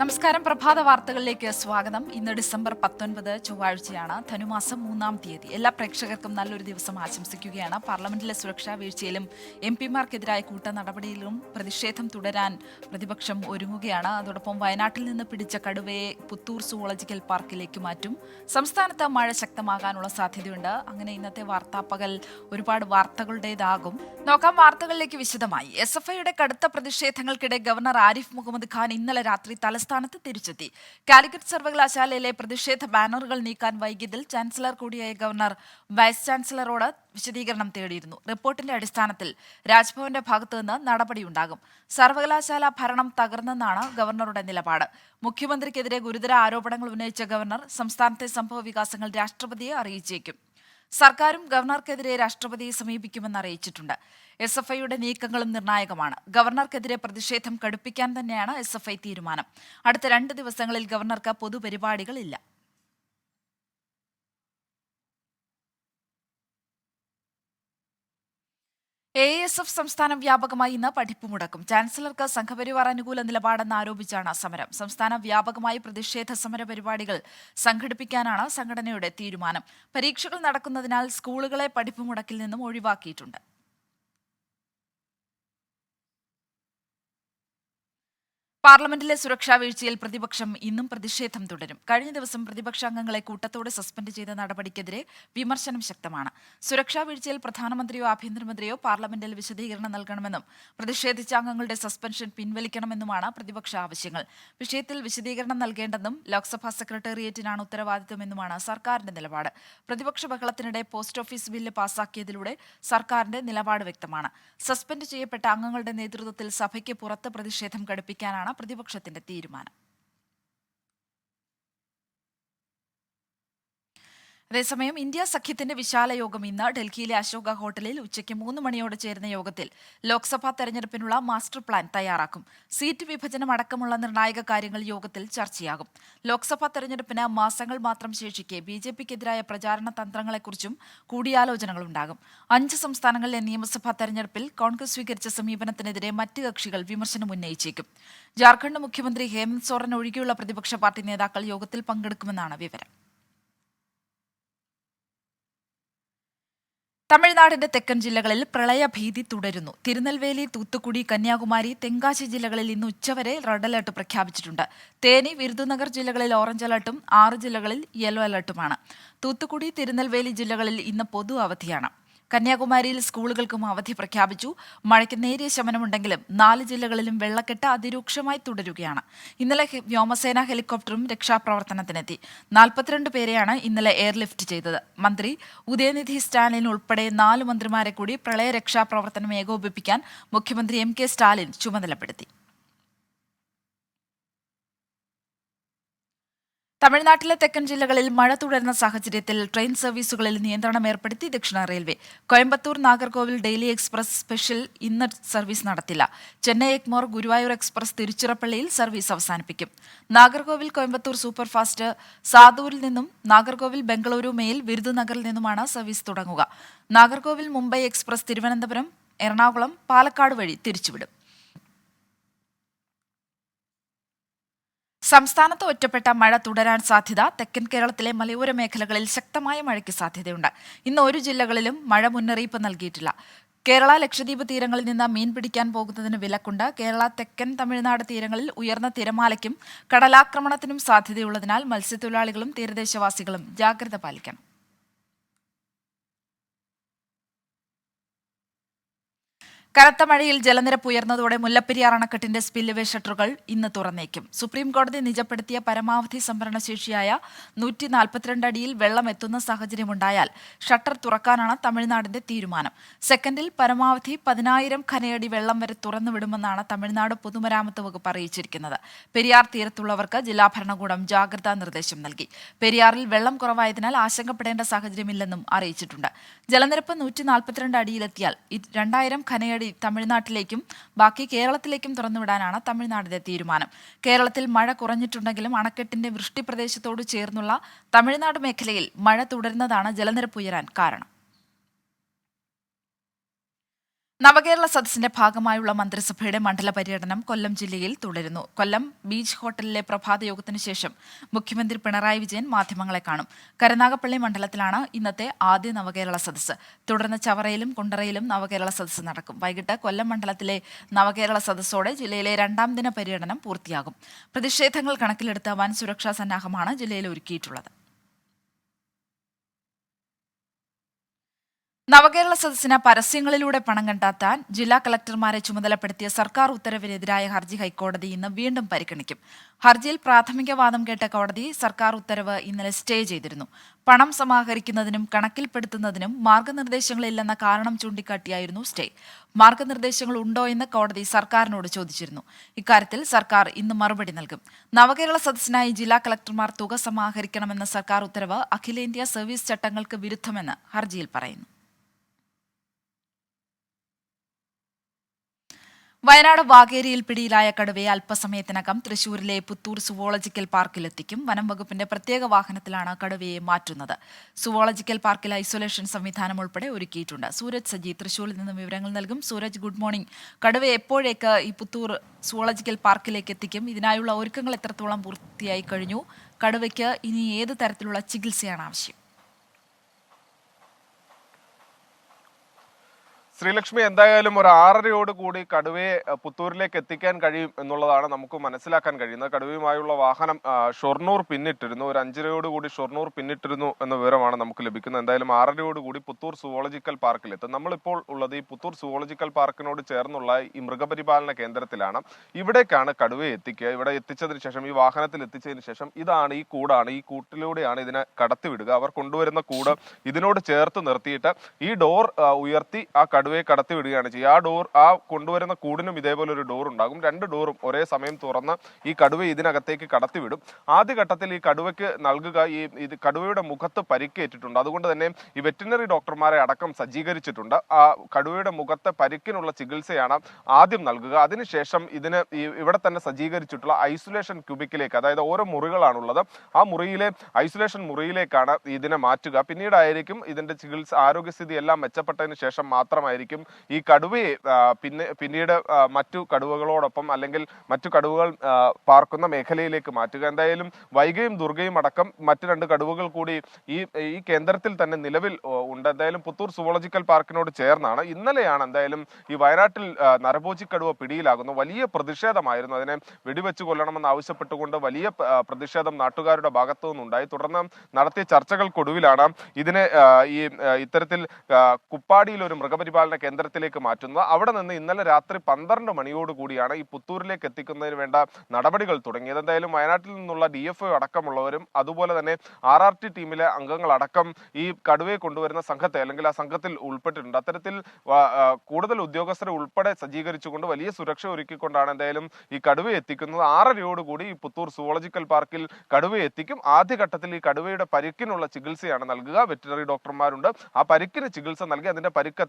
നമസ്കാരം. പ്രഭാത വാർത്തകളിലേക്ക് സ്വാഗതം. ഇന്ന് ഡിസംബർ പത്തൊൻപത് ചൊവ്വാഴ്ചയാണ് ധനുമാസം മൂന്നാം തീയതി. എല്ലാ പ്രേക്ഷകർക്കും നല്ലൊരു ദിവസം ആശംസിക്കുകയാണ്. പാർലമെന്റിലെ സുരക്ഷാ വീഴ്ചയിലും എം പിമാർക്കെതിരായ കൂട്ട നടപടിയിലും പ്രതിഷേധം തുടരാൻ പ്രതിപക്ഷം ഒരുങ്ങുകയാണ്. അതോടൊപ്പം വയനാട്ടിൽ നിന്ന് പിടിച്ച കടുവയെ പുത്തൂർ സുവോളജിക്കൽ പാർക്കിലേക്ക് മാറ്റും. സംസ്ഥാനത്ത് മഴ ശക്തമാകാനുള്ള സാധ്യതയുണ്ട്. അങ്ങനെ ഇന്നത്തെ വാർത്താപ്പകൽ ഒരുപാട് വാർത്തകളുടേതാകും. നോക്കാം വാർത്തകളിലേക്ക് വിശദമായി. എസ് എഫ് ഐയുടെ കടുത്ത പ്രതിഷേധങ്ങൾക്കിടെ ഗവർണർ ആരിഫ് മുഹമ്മദ് ഖാൻ ഇന്നലെ രാത്രി തലസ്ഥാനത്ത് തിരിച്ചെത്തി. കാലിക്കറ്റ് സർവകലാശാലയിലെ പ്രതിഷേധ ബാനറുകൾ നീക്കാൻ വൈകിയതിൽ ചാൻസലർ കൂടിയായ ഗവർണർ വൈസ് ചാൻസലറോട് വിശദീകരണം തേടിയിരുന്നു. റിപ്പോർട്ടിന്റെ അടിസ്ഥാനത്തിൽ രാജ്ഭവന്റെ ഭാഗത്തുനിന്ന് നടപടിയുണ്ടാകും. സർവകലാശാല ഭരണം തകർന്നെന്നാണ് ഗവർണറുടെ നിലപാട്. മുഖ്യമന്ത്രിക്കെതിരെ ഗുരുതര ആരോപണങ്ങൾ ഉന്നയിച്ച ഗവർണർ സംസ്ഥാനത്തെ സംഭവ വികാസങ്ങൾ രാഷ്ട്രപതിയെ അറിയിച്ചേക്കും. സർക്കാരും ഗവർണർക്കെതിരെ രാഷ്ട്രപതിയെ സമീപിക്കുമെന്ന് അറിയിച്ചിട്ടുണ്ട്. എസ് എഫ് ഐയുടെ നീക്കങ്ങളും നിർണായകമാണ്. ഗവർണർക്കെതിരെ പ്രതിഷേധം കടുപ്പിക്കാൻ തന്നെയാണ് എസ് എഫ് ഐ തീരുമാനം. അടുത്ത രണ്ട് ദിവസങ്ങളിൽ ഗവർണർക്ക് പൊതുപരിപാടികളില്ല. എ എസ് എഫ് സംസ്ഥാനം വ്യാപകമായി ഇന്ന് പഠിപ്പ് മുടക്കും. ചാൻസലർക്ക് സംഘപരിവാർ അനുകൂല നിലപാടെന്ന് ആരോപിച്ചാണ് സമരം. സംസ്ഥാന വ്യാപകമായി പ്രതിഷേധ സമര പരിപാടികൾ സംഘടിപ്പിക്കാനാണ് സംഘടനയുടെ തീരുമാനം. പരീക്ഷകൾ നടക്കുന്നതിനാൽ സ്കൂളുകളെ പഠിപ്പ് മുടക്കിൽ നിന്നും ഒഴിവാക്കിയിട്ടുണ്ട്. പാർലമെന്റിലെ സുരക്ഷാ വീഴ്ചയിൽ പ്രതിപക്ഷം ഇന്നും പ്രതിഷേധം തുടരും. കഴിഞ്ഞ ദിവസം പ്രതിപക്ഷാംഗങ്ങളെ കൂട്ടത്തോടെ സസ്പെൻഡ് ചെയ്ത നടപടിക്കെതിരെ വിമർശനം ശക്തമാണ്. സുരക്ഷാ വീഴ്ചയിൽ പ്രധാനമന്ത്രിയോ ആഭ്യന്തരമന്ത്രിയോ പാർലമെന്റിൽ വിശദീകരണം നൽകണമെന്നും പ്രതിഷേധിച്ച അംഗങ്ങളുടെ സസ്പെൻഷൻ പിൻവലിക്കണമെന്നുമാണ് പ്രതിപക്ഷ ആവശ്യങ്ങൾ. വിഷയത്തിൽ വിശദീകരണം നൽകേണ്ടെന്നും ലോക്സഭാ സെക്രട്ടേറിയറ്റിനാണ് ഉത്തരവാദിത്തമെന്നുമാണ് സർക്കാരിന്റെ നിലപാട്. പ്രതിപക്ഷ ബഹളത്തിനിടെ പോസ്റ്റ് ഓഫീസ് ബില്ല് പാസാക്കിയതിലൂടെ സർക്കാരിന്റെ നിലപാട് വ്യക്തമാണ്. സസ്പെൻഡ് ചെയ്യപ്പെട്ട അംഗങ്ങളുടെ നേതൃത്വത്തിൽ സഭയ്ക്ക് പുറത്ത് പ്രതിഷേധം ഘടിപ്പിക്കാനാണ് പ്രതിപക്ഷത്തിന്റെ തീരുമാനം അതേസമയം ഇന്ത്യ സഖ്യത്തിന്റെ വിശാല യോഗം ഇന്ന് ഡൽഹിയിലെ അശോക ഹോട്ടലിൽ ഉച്ചയ്ക്ക് മൂന്ന് മണിയോടെ ചേരുന്ന യോഗത്തിൽ ലോക്സഭാ തെരഞ്ഞെടുപ്പിനുള്ള മാസ്റ്റർ പ്ലാൻ തയ്യാറാക്കും. സീറ്റ് വിഭജനം അടക്കമുള്ള നിർണായക കാര്യങ്ങൾ യോഗത്തിൽ ചർച്ചയാകും. ലോക്സഭാ തെരഞ്ഞെടുപ്പിന് മാസങ്ങൾ മാത്രം ശേഷിക്കെ ബി ജെ പിക്കെതിരായ പ്രചാരണ തന്ത്രങ്ങളെക്കുറിച്ചും കൂടിയാലോചനകളുണ്ടാകും അഞ്ച് സംസ്ഥാനങ്ങളിലെ നിയമസഭാ തെരഞ്ഞെടുപ്പിൽ കോൺഗ്രസ് സ്വീകരിച്ച സമീപനത്തിനെതിരെ മറ്റ് കക്ഷികൾ വിമർശനം ഉന്നയിച്ചേക്കും. ജാർഖണ്ഡ് മുഖ്യമന്ത്രി ഹേമന്ത് സോറൻ ഒഴികെയുള്ള പ്രതിപക്ഷ പാർട്ടി നേതാക്കൾ യോഗത്തിൽ പങ്കെടുക്കുമെന്നാണ് വിവരം. തമിഴ്നാടിന്റെ തെക്കൻ ജില്ലകളിൽ പ്രളയഭീതി തുടരുന്നു. തിരുനെൽവേലി തൂത്തുക്കുടി കന്യാകുമാരി തെങ്കാശി ജില്ലകളിൽ ഇന്ന് ഉച്ചവരെ റെഡ് അലർട്ട് പ്രഖ്യാപിച്ചിട്ടുണ്ട്. തേനി വിരുദുനഗർ ജില്ലകളിൽ ഓറഞ്ച് അലർട്ടും ആറ് ജില്ലകളിൽ യെല്ലോ അലർട്ടുമാണ്. തൂത്തുക്കുടി തിരുനെൽവേലി ജില്ലകളിൽ ഇന്ന് പൊതു അവധിയാണ്. കന്യാകുമാരിയിൽ സ്കൂളുകൾക്കും അവധി പ്രഖ്യാപിച്ചു. മഴയ്ക്ക് നേരിയ ശമനമുണ്ടെങ്കിലും നാല് ജില്ലകളിലും വെള്ളക്കെട്ട് അതിരൂക്ഷമായി തുടരുകയാണ്. ഇന്നലെ വ്യോമസേനാ ഹെലികോപ്റ്ററും രക്ഷാപ്രവർത്തനത്തിനെത്തി. നാൽപ്പത്തിരണ്ട് പേരെയാണ് ഇന്നലെ എയർലിഫ്റ്റ് ചെയ്തത്. മന്ത്രി ഉദയനിധി സ്റ്റാലിൻ ഉൾപ്പെടെ നാല് മന്ത്രിമാരെ കൂടി പ്രളയ രക്ഷാപ്രവർത്തനം ഏകോപിപ്പിക്കാൻ മുഖ്യമന്ത്രി എം കെ സ്റ്റാലിൻ ചുമതലപ്പെടുത്തി. തമിഴ്നാട്ടിലെ തെക്കൻ ജില്ലകളിൽ മഴ തുടരുന്ന സാഹചര്യത്തിൽ ട്രെയിൻ സർവീസുകളിൽ നിയന്ത്രണം ഏർപ്പെടുത്തി ദക്ഷിണ railway. Coimbatore Nagercoil daily express special ഇന്ന് സർവീസ് നടത്തില്ല. ചെന്നൈ എഗ്മോർ ഗുരുവായൂർ എക്സ്പ്രസ് തിരുച്ചിറപ്പള്ളിയിൽ സർവീസ് അവസാനിപ്പിക്കും. നാഗർകോവിൽ കോയമ്പത്തൂർ സൂപ്പർഫാസ്റ്റ് സാദൂരിൽ നിന്നും നാഗർകോവിൽ ബംഗളൂരു മെയിൽ വിരുദുനഗറിൽ നിന്നുമാണ് സർവീസ് തുടങ്ങുക. നാഗർകോവിൽ മുംബൈ എക്സ്പ്രസ് തിരുവനന്തപുരം എറണാകുളം പാലക്കാട് വഴി തിരിച്ചുവിടും. സംസ്ഥാനത്ത് ഒറ്റപ്പെട്ട മഴ തുടരാൻ സാധ്യത തെക്കൻ കേരളത്തിലെ മലയോര മേഖലകളിൽ ശക്തമായ മഴയ്ക്ക് സാധ്യതയുണ്ട്. ഇന്ന് ഒരു ജില്ലകളിലും മഴ മുന്നറിയിപ്പ് നൽകിയിട്ടില്ല. കേരള ലക്ഷദ്വീപ് തീരങ്ങളിൽ നിന്ന് മീൻ പിടിക്കാൻ പോകുന്നതിന് വിലക്കുണ്ട്. കേരള തെക്കൻ തമിഴ്നാട് തീരങ്ങളിൽ ഉയർന്ന തിരമാലയ്ക്കും കടലാക്രമണത്തിനും സാധ്യതയുള്ളതിനാൽ മത്സ്യത്തൊഴിലാളികളും തീരദേശവാസികളും ജാഗ്രത പാലിക്കണം. കനത്ത മഴയിൽ ജലനിരപ്പ് ഉയർന്നതോടെ മുല്ലപ്പെരിയാർ അണക്കെട്ടിന്റെ സ്പിൽവേ ഷട്ടറുകൾ ഇന്ന് തുറന്നേക്കും. സുപ്രീം കോടതി നിജപ്പെടുത്തിയ പരമാവധി സംഭരണശേഷിയായ നൂറ്റി നാൽപ്പത്തിരണ്ട് അടിയിൽ വെള്ളം എത്തുന്ന സാഹചര്യമുണ്ടായാൽ ഷട്ടർ തുറക്കാനാണ് തമിഴ്നാടിന്റെ തീരുമാനം. സെക്കൻഡിൽ പരമാവധി പതിനായിരം ഖനയടി വെള്ളം വരെ തുറന്നുവിടുമെന്നാണ് തമിഴ്നാട് പൊതുമരാമത്ത് വകുപ്പ് അറിയിച്ചിരിക്കുന്നത്. പെരിയാർ തീരത്തുള്ളവർക്ക് ജില്ലാ ഭരണകൂടം ജാഗ്രതാ നിർദ്ദേശം നൽകി. പെരിയാറിൽ വെള്ളം കുറവായതിനാൽ ആശങ്കപ്പെടേണ്ട സാഹചര്യമില്ലെന്നും അറിയിച്ചിട്ടുണ്ട്. ജലനിരപ്പ് നൂറ്റി നാൽപ്പത്തിരണ്ട് അടിയിലെത്തിയാൽ രണ്ടായിരം ഖനയടി തമിഴ്നാട്ടിലേക്കും ബാക്കി കേരളത്തിലേക്കും തുറന്നുവിടാനാണ് തമിഴ്നാടിന്റെ തീരുമാനം. കേരളത്തിൽ മഴ കുറഞ്ഞിട്ടുണ്ടെങ്കിലും അണക്കെട്ടിന്റെ വൃഷ്ടി പ്രദേശത്തോട് ചേർന്നുള്ള തമിഴ്നാട് മേഖലയിൽ മഴ തുടരുന്നതാണ് ജലനിരപ്പ് ഉയരാൻ കാരണം. നവകേരള സദസ്സിന്റെ ഭാഗമായുള്ള മന്ത്രിസഭയുടെ മണ്ഡല പര്യടനം കൊല്ലം ജില്ലയിൽ തുടരുന്നു. കൊല്ലം ബീച്ച് ഹോട്ടലിലെ പ്രഭാത യോഗത്തിനു ശേഷം മുഖ്യമന്ത്രി പിണറായി വിജയൻ മാധ്യമങ്ങളെ കാണും. കരുനാഗപ്പള്ളി മണ്ഡലത്തിലാണ് ഇന്നത്തെ ആദ്യ നവകേരള സദസ്സ്. തുടർന്ന് ചവറയിലും കുണ്ടറയിലും നവകേരള സദസ്സ് നടക്കും. വൈകിട്ട് കൊല്ലം മണ്ഡലത്തിലെ നവകേരള സദസ്സോടെ ജില്ലയിലെ രണ്ടാം ദിന പര്യടനം പൂർത്തിയാകും. പ്രതിഷേധങ്ങൾ കണക്കിലെടുത്ത് വൻ സുരക്ഷാ സന്നാഹമാണ് ജില്ലയിൽ ഒരുക്കിയിട്ടുള്ളത്. നവകേരള സദസ്സിന് പരസ്യങ്ങളിലൂടെ പണം കണ്ടെത്താൻ ജില്ലാ കളക്ടർമാരെ ചുമതലപ്പെടുത്തിയ സർക്കാർ ഉത്തരവിനെതിരായ ഹർജി ഹൈക്കോടതി ഇന്ന് വീണ്ടും പരിഗണിക്കും. ഹർജിയിൽ പ്രാഥമിക വാദം കേട്ട കോടതി സർക്കാർ ഉത്തരവ് ഇന്നലെ സ്റ്റേ ചെയ്തിരുന്നു. പണം സമാഹരിക്കുന്നതിനും കണക്കിൽപ്പെടുത്തുന്നതിനും മാർഗനിർദ്ദേശങ്ങളില്ലെന്ന കാരണം ചൂണ്ടിക്കാട്ടിയായിരുന്നു സ്റ്റേ. മാർഗനിർദ്ദേശങ്ങൾ ഉണ്ടോ എന്ന് കോടതി സർക്കാരിനോട് ചോദിച്ചിരുന്നു. ഇക്കാര്യത്തിൽ സർക്കാർ ഇന്ന് മറുപടി നൽകും. നവകേരള സദസ്സിനായി ജില്ലാ കളക്ടർമാർ തുക സമാഹരിക്കണമെന്ന സർക്കാർ ഉത്തരവ് അഖിലേന്ത്യാ സർവീസ് ചട്ടങ്ങൾക്ക് വിരുദ്ധമെന്ന് ഹർജിയിൽ പറയുന്നു. വയനാട് വാകേരിയിൽ പിടിയിലായ കടുവയെ അല്പസമയത്തിനകം തൃശൂരിലെ പുത്തൂർ സുവോളജിക്കൽ പാർക്കിലെത്തിക്കും വനം വകുപ്പിന്റെ പ്രത്യേക വാഹനത്തിലാണ് കടുവയെ മാറ്റുന്നത്. സുവോളജിക്കൽ പാർക്കിൽ ഐസൊലേഷൻ സംവിധാനം ഉൾപ്പെടെ ഒരുക്കിയിട്ടുണ്ട്. സൂരജ് സജി തൃശൂരിൽ നിന്ന് വിവരങ്ങൾ നൽകും. Sooraj good morning. കടുവ എപ്പോഴേക്ക് ഈ പുത്തൂർ സുവോളജിക്കൽ പാർക്കിലേക്ക് എത്തിക്കും? ഇതിനായുള്ള ഒരുക്കങ്ങൾ എത്രത്തോളം പൂർത്തിയായി കഴിഞ്ഞു? കടുവയ്ക്ക് ഇനി ഏത് തരത്തിലുള്ള ചികിത്സയാണ് ആവശ്യം? ശ്രീലക്ഷ്മി എന്തായാലും ഒരു ആറരയോട് കൂടി കടുവയെ പുത്തൂരിലേക്ക് എത്തിക്കാൻ കഴിയും എന്നുള്ളതാണ് നമുക്ക് മനസ്സിലാക്കാൻ കഴിയുന്നത്. കടുവയുമായുള്ള വാഹനം ഷൊർണൂർ പിന്നിട്ടിരുന്നു. ഒരു അഞ്ചരയോട് കൂടി ഷൊർണൂർ പിന്നിട്ടിരുന്നു എന്ന വിവരമാണ് നമുക്ക് ലഭിക്കുന്നത്. എന്തായാലും ആറരയോട് കൂടി പുത്തൂർ സുവോളജിക്കൽ പാർക്കിലെത്തും. നമ്മളിപ്പോൾ ഉള്ളത് ഈ പുത്തൂർ സുവോളജിക്കൽ പാർക്കിനോട് ചേർന്നുള്ള ഈ മൃഗപരിപാലന കേന്ദ്രത്തിലാണ്. ഇവിടേക്കാണ് കടുവയെ എത്തിക്കുക. ഇവിടെ എത്തിച്ചതിന് ശേഷം ഈ വാഹനത്തിൽ എത്തിച്ചതിന് ശേഷം ഇതാണ് ഈ കൂടാണ്. ഈ കൂട്ടിലൂടെയാണ് ഇതിനെ കടത്തിവിടുക. അവർ കൊണ്ടുവരുന്ന കൂട് ഇതിനോട് ചേർത്ത് നിർത്തിയിട്ട് ഈ ഡോർ ഉയർത്തി ആ, ഉയർത്തി ആ കടത്തി വിടുകയാണ് ചെയ്യുക. ആ ഡോർ ആ കൊണ്ടുവരുന്ന കൂടിനും ഇതേപോലെ ഒരു ഡോർ ഉണ്ടാകും. രണ്ട് ഡോറും ഒരേ സമയം തുറന്ന് ഈ കടുവ ഇതിനകത്തേക്ക് കടത്തിവിടും ആദ്യഘട്ടത്തിൽ ഈ കടുവയ്ക്ക് നൽകുക ഈ ഇത് കടുവയുടെ മുഖത്ത് പരിക്കേറ്റിട്ടുണ്ട്. അതുകൊണ്ട് തന്നെ ഈ വെറ്റിനറി ഡോക്ടർമാരെ അടക്കം സജ്ജീകരിച്ചിട്ടുണ്ട്. ആ കടുവയുടെ മുഖത്തെ പരിക്കിനുള്ള ചികിത്സയാണ് ആദ്യം നൽകുക. അതിനുശേഷം ഇതിന് ഇവിടെ തന്നെ സജ്ജീകരിച്ചിട്ടുള്ള ഐസൊലേഷൻ ക്യൂബിക്കിലേക്ക് അതായത് ഓരോ മുറികളാണുള്ളത് ആ മുറിയിലെ ഐസൊലേഷൻ മുറിയിലേക്കാണ് ഇതിനെ മാറ്റുക. പിന്നീടായിരിക്കും ഇതിന്റെ ചികിത്സ ആരോഗ്യസ്ഥിതി എല്ലാം മെച്ചപ്പെട്ടതിന് ശേഷം മാത്രമായിരിക്കും ഈ കടുവയെ പിന്നെ പിന്നീട് മറ്റു കടുവകളോടൊപ്പം അല്ലെങ്കിൽ മറ്റു കടുവകൾ പാർക്കുന്ന മേഖലയിലേക്ക് മാറ്റുക. എന്തായാലും വൈകയും ദുർഗയും അടക്കം മറ്റു രണ്ട് കടുവകൾ കൂടി ഈ ഈ കേന്ദ്രത്തിൽ തന്നെ നിലവിൽ ഉണ്ട്. എന്തായാലും പുത്തൂർ സുവോളജിക്കൽ പാർക്കിനോട് ചേർന്നാണ്. ഇന്നലെയാണ് എന്തായാലും ഈ വയനാട്ടിൽ നരഭോജി കടുവ പിടിയിലാകുന്നു. വലിയ പ്രതിഷേധമായിരുന്നു. അതിനെ വെടിവെച്ച് കൊല്ലണമെന്ന് ആവശ്യപ്പെട്ടുകൊണ്ട് വലിയ പ്രതിഷേധം നാട്ടുകാരുടെ ഭാഗത്തു നിന്നുണ്ടായി. തുടർന്ന് നടത്തിയ ചർച്ചകൾക്കൊടുവിലാണ് ഇതിനെ ഈ ഇത്തരത്തിൽ കുപ്പാടിയിൽ ഒരു മൃഗപരിപാലന കേന്ദ്രത്തിലേക്ക് മാറ്റുന്നത്. അവിടെ നിന്ന് ഇന്നലെ രാത്രി പന്ത്രണ്ട് മണിയോട് കൂടിയാണ് ഈ പുത്തൂരിലേക്ക് എത്തിക്കുന്നതിന് വേണ്ട നടപടികൾ തുടങ്ങിയത്. എന്തായാലും വയനാട്ടിൽ നിന്നുള്ള ഡി എഫ് അടക്കമുള്ളവരും അതുപോലെ തന്നെ ആർ ആർ ടി ടീമിലെ അംഗങ്ങളടക്കം ഈ കടുവയെ കൊണ്ടുവരുന്ന സംഘത്തെ അല്ലെങ്കിൽ ആ സംഘത്തിൽ ഉൾപ്പെട്ടിട്ടുണ്ട്. അത്തരത്തിൽ കൂടുതൽ ഉദ്യോഗസ്ഥരെ ഉൾപ്പെടെ സജ്ജീകരിച്ചുകൊണ്ട് വലിയ സുരക്ഷ ഒരുക്കിക്കൊണ്ടാണ് എന്തായാലും ഈ കടുവയെ എത്തിക്കുന്നത്. ആറരയോടുകൂടി ഈ പുത്തൂർ സുവോളജിക്കൽ പാർക്കിൽ കടുവയെ എത്തിക്കും. ആദ്യഘട്ടത്തിൽ ഈ കടുവയുടെ പരിക്കിനുള്ള ചികിത്സയാണ് നൽകുക. വെറ്റിനറി ഡോക്ടർമാരുണ്ട്. ആ പരിക്കിന് ചികിത്സ നൽകി അതിന്റെ പരിക്ക്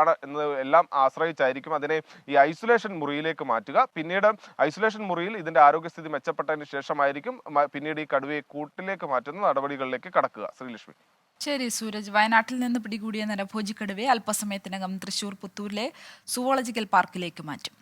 എത്രത്തോളമാണ് എന്ന് എല്ലാം ആശ്രയിച്ചായിരിക്കും അതിനെ ഈ ഐസൊലേഷൻ മുറിയിലേക്ക് മാറ്റുക. പിന്നീട് ഐസൊലേഷൻ മുറിയിൽ ഇതിന്റെ ആരോഗ്യസ്ഥിതി മെച്ചപ്പെട്ടതിന് ശേഷമായിരിക്കും പിന്നീട് ഈ കടുവയെ കൂട്ടിലേക്ക് മാറ്റുന്ന നടപടികളിലേക്ക് കടക്കുക. ശ്രീലക്ഷ്മി. ശരി സൂരജ്. വയനാട്ടിൽ നിന്ന് പിടികൂടിയ നരഭോജി കടുവയെ അല്പസമയത്തിനകം തൃശൂർ പുത്തൂരിലെ സുവോളജിക്കൽ പാർക്കിലേക്ക് മാറ്റും.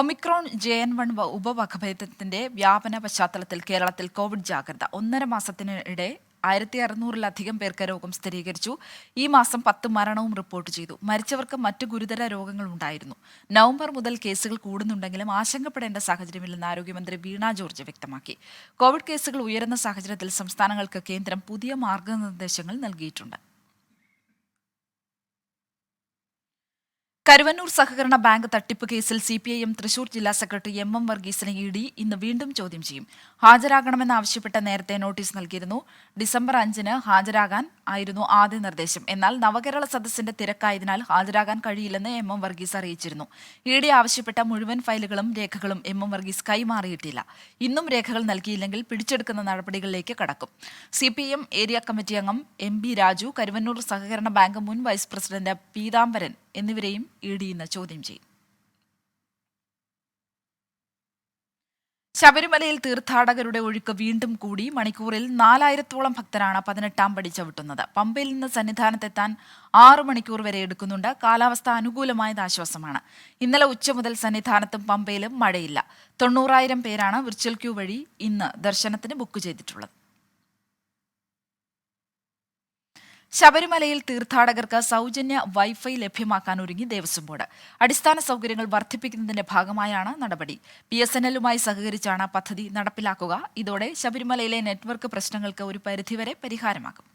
ഒമിക്രോൺ ജെ എൻ വൺ ഉപവകഭേദത്തിന്റെ വ്യാപന പശ്ചാത്തലത്തിൽ കേരളത്തിൽ കോവിഡ് ജാഗ്രത ഒന്നര മാസത്തിനിടെ ആയിരത്തി അറുന്നൂറിലധികം പേർക്ക് രോഗം സ്ഥിരീകരിച്ചു. ഈ മാസം പത്ത് മരണവും റിപ്പോർട്ട് ചെയ്തു. മരിച്ചവർക്ക് മറ്റു ഗുരുതര രോഗങ്ങൾ ഉണ്ടായിരുന്നു. നവംബർ മുതൽ കേസുകൾ കൂടുന്നുണ്ടെങ്കിലും ആശങ്കപ്പെടേണ്ട സാഹചര്യമില്ലെന്ന് ആരോഗ്യമന്ത്രി വീണ ജോർജ് വ്യക്തമാക്കി. കോവിഡ് കേസുകൾ ഉയരുന്ന സാഹചര്യത്തിൽ സംസ്ഥാനങ്ങൾക്ക് കേന്ദ്രം പുതിയ മാർഗനിർദ്ദേശങ്ങൾ നൽകിയിട്ടുണ്ട്. കരുവന്നൂർ സഹകരണ ബാങ്ക് തട്ടിപ്പ് കേസിൽ C P I M Thrissur ജില്ലാ സെക്രട്ടറി എം എം വർഗീസിനെ ഇ ഡി ഇന്ന് വീണ്ടും ചോദ്യം ചെയ്യും. ഹാജരാകണമെന്നാവശ്യപ്പെട്ട് നേരത്തെ നോട്ടീസ് നൽകിയിരുന്നു. ഡിസംബർ അഞ്ചിന് ഹാജരാകാൻ ആയിരുന്നു ആദ്യ നിർദ്ദേശം. എന്നാൽ നവകേരള സദസ്സിന്റെ തിരക്കായതിനാൽ ഹാജരാകാൻ കഴിയില്ലെന്ന് എം എം വർഗീസ് അറിയിച്ചിരുന്നു. ഇ ഡി ആവശ്യപ്പെട്ട മുഴുവൻ ഫയലുകളും രേഖകളും എം എം വർഗീസ് കൈമാറിയിട്ടില്ല. ഇന്നും രേഖകൾ നൽകിയില്ലെങ്കിൽ പിടിച്ചെടുക്കുന്ന നടപടികളിലേക്ക് കടക്കും. C P M area committee അംഗം എം ബി രാജു കരുവന്നൂർ സഹകരണ ബാങ്ക് മുൻ വൈസ് പ്രസിഡന്റ് പീതാംബരൻ എന്നിവരെയും ഇ ഡി ഇന്ന് ചോദ്യം ചെയ്യും. ശബരിമലയിൽ തീർത്ഥാടകരുടെ ഒഴുക്ക് വീണ്ടും കൂടി. മണിക്കൂറിൽ നാലായിരത്തോളം ഭക്തരാണ് പതിനെട്ടാം പടി ചവിട്ടുന്നത്. പമ്പയിൽ നിന്ന് സന്നിധാനത്തെത്താൻ ആറ് മണിക്കൂർ വരെ എടുക്കുന്നുണ്ട്. കാലാവസ്ഥ അനുകൂലമായത് ആശ്വാസമാണ്. ഇന്നലെ ഉച്ച മുതൽ സന്നിധാനത്തും പമ്പയിലും മഴയില്ല. തൊണ്ണൂറായിരം പേരാണ് വിർച്വൽ ക്യൂ വഴി ഇന്ന് ദർശനത്തിന് ബുക്ക് ചെയ്തിട്ടുള്ളത്. ശബരിമലയിൽ തീർത്ഥാടകർക്ക് സൗജന്യ വൈഫൈ ലഭ്യമാക്കാൻ ഒരുങ്ങി ദേവസ്വം ബോർഡ്. അടിസ്ഥാന സൗകര്യങ്ങൾ വർദ്ധിപ്പിക്കുന്നതിന്റെ ഭാഗമായാണ് നടപടി. ബി എസ് എൻ എല്ലുമായി സഹകരിച്ചാണ് പദ്ധതി നടപ്പിലാക്കുക. ഇതോടെ ശബരിമലയിലെ നെറ്റ്വർക്ക് പ്രശ്നങ്ങൾക്ക് ഒരു പരിധിവരെ പരിഹാരമാകും.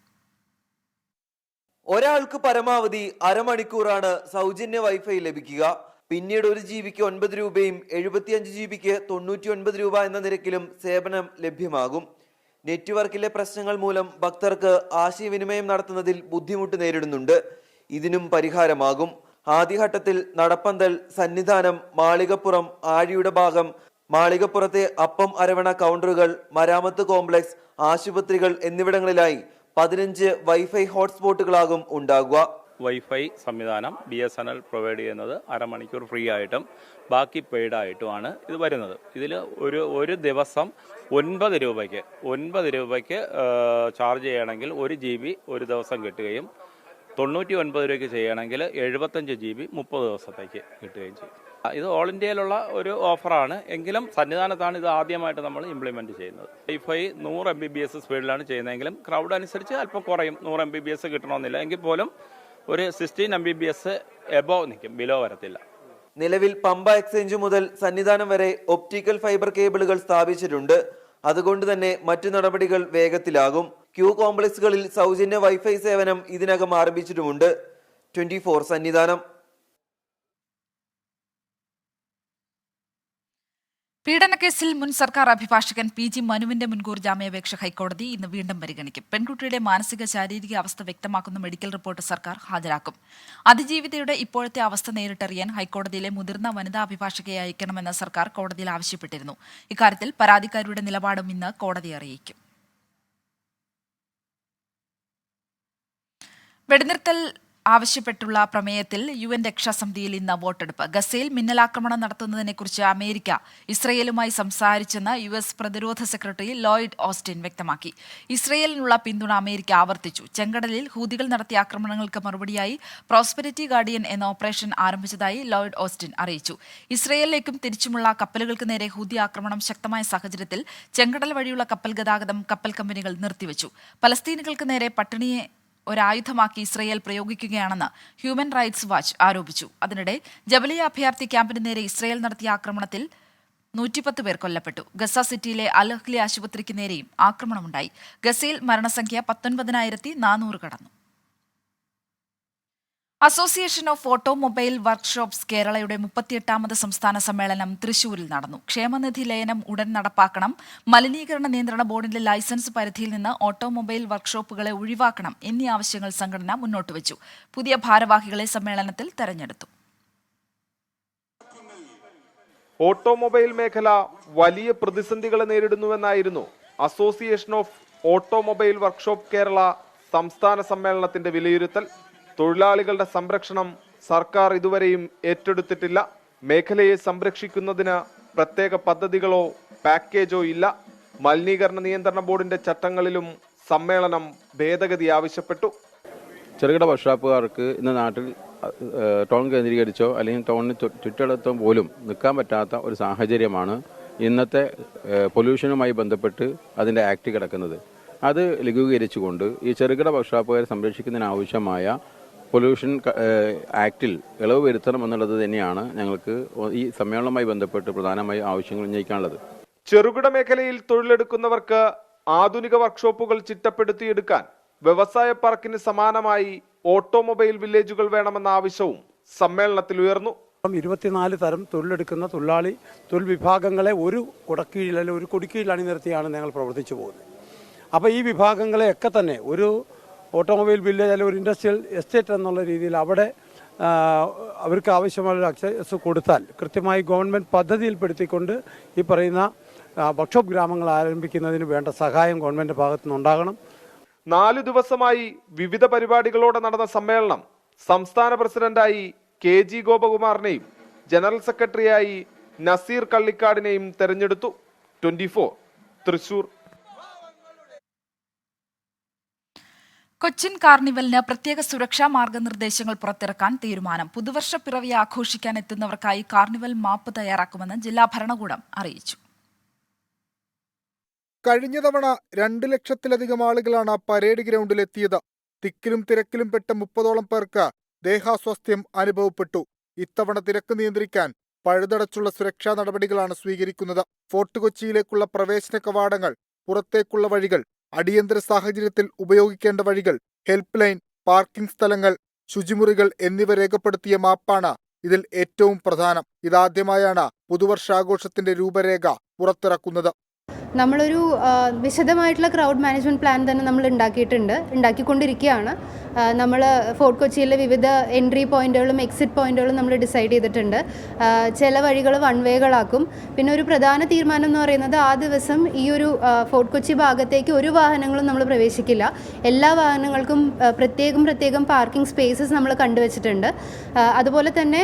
ഒരാൾക്ക് പരമാവധി അരമണിക്കൂറാണ് സൗജന്യ വൈഫൈ ലഭിക്കുക. പിന്നീട് ഒരു ജി ബിക്ക് ഒൻപത് രൂപയും എഴുപത്തിയഞ്ച് ജി ബിക്ക് തൊണ്ണൂറ്റി ഒൻപത് രൂപ എന്ന നിരക്കിലും സേവനം ലഭ്യമാകും. നെറ്റ്വർക്കിലെ പ്രശ്നങ്ങൾ മൂലം ഭക്തർക്ക് ആശയവിനിമയം നടത്തുന്നതിൽ ബുദ്ധിമുട്ട് നേരിടുന്നുണ്ട്. ഇതിനും പരിഹാരമാകും. ആദ്യഘട്ടത്തിൽ നടപ്പന്തൽ സന്നിധാനം മാളികപ്പുറം ആഴിയുടെ ഭാഗം മാളികപ്പുറത്തെ അപ്പം അരവണ കൗണ്ടറുകൾ മരാമത്ത് കോംപ്ലക്സ് ആശുപത്രികൾ എന്നിവിടങ്ങളിലായി പതിനഞ്ച് വൈഫൈ ഹോട്ട്സ്പോട്ടുകളാകും ഉണ്ടാകുക. വൈഫൈ സംവിധാനം B S N L provide ചെയ്യുന്നത് അരമണിക്കൂർ ഫ്രീ ആയിട്ടും ബാക്കി പെയ്ഡായിട്ടുമാണ് ഇത് വരുന്നത്. ഇതിൽ ഒരു ഒരു ദിവസം ഒൻപത് രൂപയ്ക്ക് ഒൻപത് രൂപയ്ക്ക് ചാർജ് ചെയ്യണമെങ്കിൽ ഒരു ജി ബി ഒരു ദിവസം കിട്ടുകയും തൊണ്ണൂറ്റി ഒൻപത് രൂപയ്ക്ക് ചെയ്യണമെങ്കിൽ എഴുപത്തഞ്ച് ജി ബി മുപ്പത് ദിവസത്തേക്ക് കിട്ടുകയും ചെയ്യും. ഇത് ഓൾ ഇന്ത്യയിലുള്ള ഒരു ഓഫറാണ് എങ്കിലും സന്നിധാനത്താണ് ഇത് ആദ്യമായിട്ട് നമ്മൾ ഇംപ്ലിമെന്റ് ചെയ്യുന്നത്. വൈഫൈ നൂറ് എം ബി ബി എസ് സ്പീഡിലാണ് ചെയ്യുന്നതെങ്കിലും ക്രൗഡ് അനുസരിച്ച് അല്പം കുറയും. നൂറ് എം ബി ബി എസ് കിട്ടണമെന്നില്ല. എങ്കിൽ പോലും ഒരു sixteen M B B S above നിൽക്കും. ബിലോ വരത്തില്ല. നിലവിൽ പമ്പ എക്സ്ചേഞ്ച് മുതൽ സന്നിധാനം വരെ ഒപ്റ്റിക്കൽ ഫൈബർ കേബിളുകൾ സ്ഥാപിച്ചിട്ടുണ്ട്. അതുകൊണ്ട് തന്നെ മറ്റു നടപടികൾ വേഗത്തിലാകും. ക്യൂ കോംപ്ലക്സുകളിൽ സൗജന്യ വൈഫൈ സേവനം ഇതിനകം ആരംഭിച്ചിട്ടുമുണ്ട്. ട്വന്റി ഫോർ സന്നിധാനം. പീഡനക്കേസിൽ മുൻ സർക്കാർ അഭിഭാഷകൻ പി ജി മനുവിന്റെ മുൻകൂർ ജാമ്യാപേക്ഷ ഹൈക്കോടതി ഇന്ന് വീണ്ടും പരിഗണിക്കും. പെൺകുട്ടിയുടെ മാനസിക ശാരീരിക അവസ്ഥ വ്യക്തമാക്കുന്ന മെഡിക്കൽ റിപ്പോർട്ട് സർക്കാർ ഹാജരാക്കും. അതിജീവിതയുടെ ഇപ്പോഴത്തെ അവസ്ഥ നേരിട്ടറിയാൻ ഹൈക്കോടതിയിലെ മുതിർന്ന വനിതാ അഭിഭാഷകയെ അയക്കണമെന്ന് സർക്കാർ കോടതിയിൽ ആവശ്യപ്പെട്ടിരുന്നു. ഇക്കാര്യത്തിൽ പരാതിക്കാരുടെ നിലപാടും ഇന്ന് കോടതി അറിയിക്കും. വെടിനിർത്തൽ ആവശ്യപ്പെട്ടുള്ള പ്രമേയത്തിൽ യു എൻ രക്ഷാസമിതിയിൽ ഇന്ന് വോട്ടെടുപ്പ്. ഗസയിൽ മിന്നലാക്രമണം നടത്തുന്നതിനെക്കുറിച്ച് അമേരിക്ക ഇസ്രയേലുമായി സംസാരിച്ചെന്ന് യു എസ് പ്രതിരോധ സെക്രട്ടറി ലോയിഡ് ഓസ്റ്റിൻ വ്യക്തമാക്കി. ഇസ്രയേലിനുള്ള പിന്തുണ അമേരിക്ക ആവർത്തിച്ചു. ചെങ്കടലിൽ ഹൂതികൾ നടത്തിയ ആക്രമണങ്ങൾക്ക് മറുപടിയായി പ്രോസ്പെരിറ്റി ഗാർഡിയൻ എന്ന ഓപ്പറേഷൻ ആരംഭിച്ചതായി ലോയിഡ് ഓസ്റ്റിൻ അറിയിച്ചു. ഇസ്രയേലിലേക്കും തിരിച്ചുമുള്ള കപ്പലുകൾക്ക് നേരെ ഹൂതി ആക്രമണം ശക്തമായ സാഹചര്യത്തിൽ ചെങ്കടൽ വഴിയുള്ള കപ്പൽ ഗതാഗതം കപ്പൽ കമ്പനികൾ നിർത്തിവച്ചു. പലസ്തീനുകൾക്ക് നേരെ പട്ടിണിയെ ഒരായുധമാക്കി ഇസ്രയേൽ പ്രയോഗിക്കുകയാണെന്ന് ഹ്യൂമൻ റൈറ്റ്സ് വാച്ച് ആരോപിച്ചു. അതിനിടെ ജബലിയ അഭയാർത്ഥി ക്യാമ്പിന് നേരെ ഇസ്രയേൽ നടത്തിയ ആക്രമണത്തിൽ നൂറ്റിപ്പത്ത് പേർ കൊല്ലപ്പെട്ടു. ഗസ സിറ്റിയിലെ അൽ അഹ്ലി ആശുപത്രിക്ക് നേരെയും ആക്രമണമുണ്ടായി. ഗസയിൽ മരണസംഖ്യ പത്തൊൻപതിനായിരത്തി നാനൂറ് കടന്നു. അസോസിയേഷൻ ഓഫ് ഓട്ടോമൊബൈൽ വർക്ക്ഷോപ്സ് കേരളയുടെ മുപ്പത്തിയെട്ടാമത് സംസ്ഥാന സമ്മേളനം തൃശൂരിൽ നടന്നു. ക്ഷേമനിധി ലയനം ഉടൻ നടപ്പാക്കണം. മലിനീകരണ നിയന്ത്രണ ബോർഡിന്റെ ലൈസൻസ് പരിധിയിൽ നിന്ന് ഓട്ടോമൊബൈൽ വർക്ക്ഷോപ്പുകളെ ഒഴിവാക്കണം എന്നീ ആവശ്യങ്ങൾ സംഘടന മുന്നോട്ട് വെച്ചു. പുതിയ ഭാരവാഹികളെ സമ്മേളനത്തിൽ തെരഞ്ഞെടുത്തു. ഓട്ടോമൊബൈൽ മേഖല വലിയ പ്രതിസന്ധികളെ നേരിടുന്നുവെന്നായിരുന്നു association of automobile workshop Kerala സംസ്ഥാന സമ്മേളനത്തിന്റെ വിലയിരുത്തൽ. തൊഴിലാളികളുടെ സംരക്ഷണം സർക്കാർ ഇതുവരെയും ഏറ്റെടുത്തിട്ടില്ല. മേഖലയെ സംരക്ഷിക്കുന്നതിന് പ്രത്യേക പദ്ധതികളോ പാക്കേജോ ഇല്ല. മലിനീകരണ നിയന്ത്രണ ബോർഡിന്റെ ചട്ടങ്ങളിലും സമ്മേളനം ഭേദഗതി ആവശ്യപ്പെട്ടു. ചെറുകിട വർഷാപ്പുകാർക്ക് ഇന്ന് നാട്ടിൽ ടോൺ കേന്ദ്രീകരിച്ചോ അല്ലെങ്കിൽ ടൗണിന് ചുറ്റടത്തോ പോലും നിൽക്കാൻ പറ്റാത്ത ഒരു സാഹചര്യമാണ് ഇന്നത്തെ പൊല്യൂഷനുമായി ബന്ധപ്പെട്ട് അതിന്റെ ആക്ട് കിടക്കുന്നത്. അത് ലഘൂകരിച്ചുകൊണ്ട് ഈ ചെറുകിട സംരക്ഷിക്കുന്നതിന് സംരക്ഷിക്കുന്നതിനാവശ്യമായ പൊല്യൂഷൻ ആക്ടിൽ ഇളവ് വരുത്തണം എന്നുള്ളത് തന്നെയാണ് ഞങ്ങൾക്ക് ഈ സമ്മേളനവുമായി ബന്ധപ്പെട്ട് പ്രധാനമായി ആവശ്യങ്ങൾ ഉന്നയിക്കാനുള്ളത്. ചെറുകിട മേഖലയിൽ തൊഴിലെടുക്കുന്നവർക്ക് ആധുനിക വർക്ക്ഷോപ്പുകൾ ചിട്ടപ്പെടുത്തിയെടുക്കാൻ വ്യവസായ പാർക്കിന് സമാനമായി ഓട്ടോമൊബൈൽ വില്ലേജുകൾ വേണമെന്ന ആവശ്യവും സമ്മേളനത്തിൽ ഉയർന്നു. ഇരുപത്തിനാല് തരം തൊഴിലെടുക്കുന്ന തൊഴിലാളി തൊഴിൽ വിഭാഗങ്ങളെ ഒരു കുടക്കീഴിൽ അല്ലെങ്കിൽ ഒരു കൊടിക്കീഴിൽ അണിനിർത്തിയാണ് ഞങ്ങൾ പ്രവർത്തിച്ചു പോകുന്നത്. അപ്പോൾ ഈ വിഭാഗങ്ങളെയൊക്കെ തന്നെ ഒരു ഓട്ടോമൊബൈൽ വില്ലേജ് അല്ലെങ്കിൽ ഒരു ഇൻഡസ്ട്രിയൽ എസ്റ്റേറ്റ് എന്നുള്ള രീതിയിൽ അവിടെ അവർക്ക് ആവശ്യമായ അക്സസ് കൊടുത്താൽ കൃത്യമായി ഗവൺമെന്റ് പദ്ധതിയിൽപ്പെടുത്തിക്കൊണ്ട് ഈ പറയുന്ന വർക്ക്ഷോപ്പ് ഗ്രാമങ്ങൾ ആരംഭിക്കുന്നതിന് വേണ്ട സഹായം ഗവൺമെന്റ് ഭാഗത്തു നിന്നുണ്ടാകണം. നാല് ദിവസമായി വിവിധ പരിപാടികളോടെ നടന്ന സമ്മേളനം സംസ്ഥാന പ്രസിഡന്റായി കെ ജി ഗോപകുമാറിനെയും ജനറൽ സെക്രട്ടറിയായി നസീർ കള്ളിക്കാടിനെയും തെരഞ്ഞെടുത്തു. ട്വന്റി തൃശൂർ. കൊച്ചിൻ കാർണിവലിന് പ്രത്യേക സുരക്ഷാ മാർഗനിർദ്ദേശങ്ങൾ പുറത്തിറക്കാൻ തീരുമാനം. പുതുവർഷ പിറവി ആഘോഷിക്കാൻ എത്തുന്നവർക്കായി കാർണിവൽ മാപ്പ് തയ്യാറാക്കുമെന്ന് ജില്ലാ ഭരണകൂടം അറിയിച്ചു. കഴിഞ്ഞ തവണ രണ്ട് ലക്ഷത്തിലധികം ആളുകളാണ് പരേഡ് ഗ്രൗണ്ടിലെത്തിയത്. തിക്കിലും തിരക്കിലും പെട്ട മുപ്പതോളം പേർക്ക് ദേഹാസ്വാസ്ഥ്യം അനുഭവപ്പെട്ടു. ഇത്തവണ തിരക്ക് നിയന്ത്രിക്കാൻ പഴുതടച്ചുള്ള സുരക്ഷാ നടപടികളാണ് സ്വീകരിക്കുന്നത്. ഫോർട്ട് കൊച്ചിയിലേക്കുള്ള പ്രവേശന കവാടങ്ങൾ പുറത്തേക്കുള്ള വഴികൾ അടിയന്തര സാഹചര്യത്തിൽ ഉപയോഗിക്കേണ്ട വഴികൾ ഹെൽപ്പ് ലൈൻ പാർക്കിംഗ് സ്ഥലങ്ങൾ ശുചിമുറികൾ എന്നിവ രേഖപ്പെടുത്തിയ മാപ്പാണ് ഇതിൽ ഏറ്റവും പ്രധാനം. ഇതാദ്യമായാണ് പുതുവർഷാഘോഷത്തിന്റെ രൂപരേഖ പുറത്തിറക്കുന്നത്. നമ്മളൊരു വിശദമായിട്ടുള്ള ക്രൗഡ് മാനേജ്മെന്റ് പ്ലാൻ തന്നെ നമ്മൾ ഉണ്ടാക്കിയിട്ടുണ്ട് ഉണ്ടാക്കിക്കൊണ്ടിരിക്കുകയാണ്. നമ്മൾ ഫോർട്ട് കൊച്ചിയിലെ വിവിധ എൻട്രി പോയിന്റുകളും എക്സിറ്റ് പോയിന്റുകളും നമ്മൾ ഡിസൈഡ് ചെയ്തിട്ടുണ്ട്. ചില വഴികൾ വൺ വേകളാക്കും പിന്നെ ഒരു പ്രധാന തീരുമാനം എന്ന് പറയുന്നത് ആ ദിവസം ഈ ഒരു ഫോർട്ട് കൊച്ചി ഭാഗത്തേക്ക് ഒരു വാഹനങ്ങളും നമ്മൾ പ്രവേശിക്കില്ല. എല്ലാ വാഹനങ്ങൾക്കും പ്രത്യേകം പ്രത്യേകം പാർക്കിംഗ് സ്പേസസ് നമ്മൾ കണ്ടുവച്ചിട്ടുണ്ട്. അതുപോലെ തന്നെ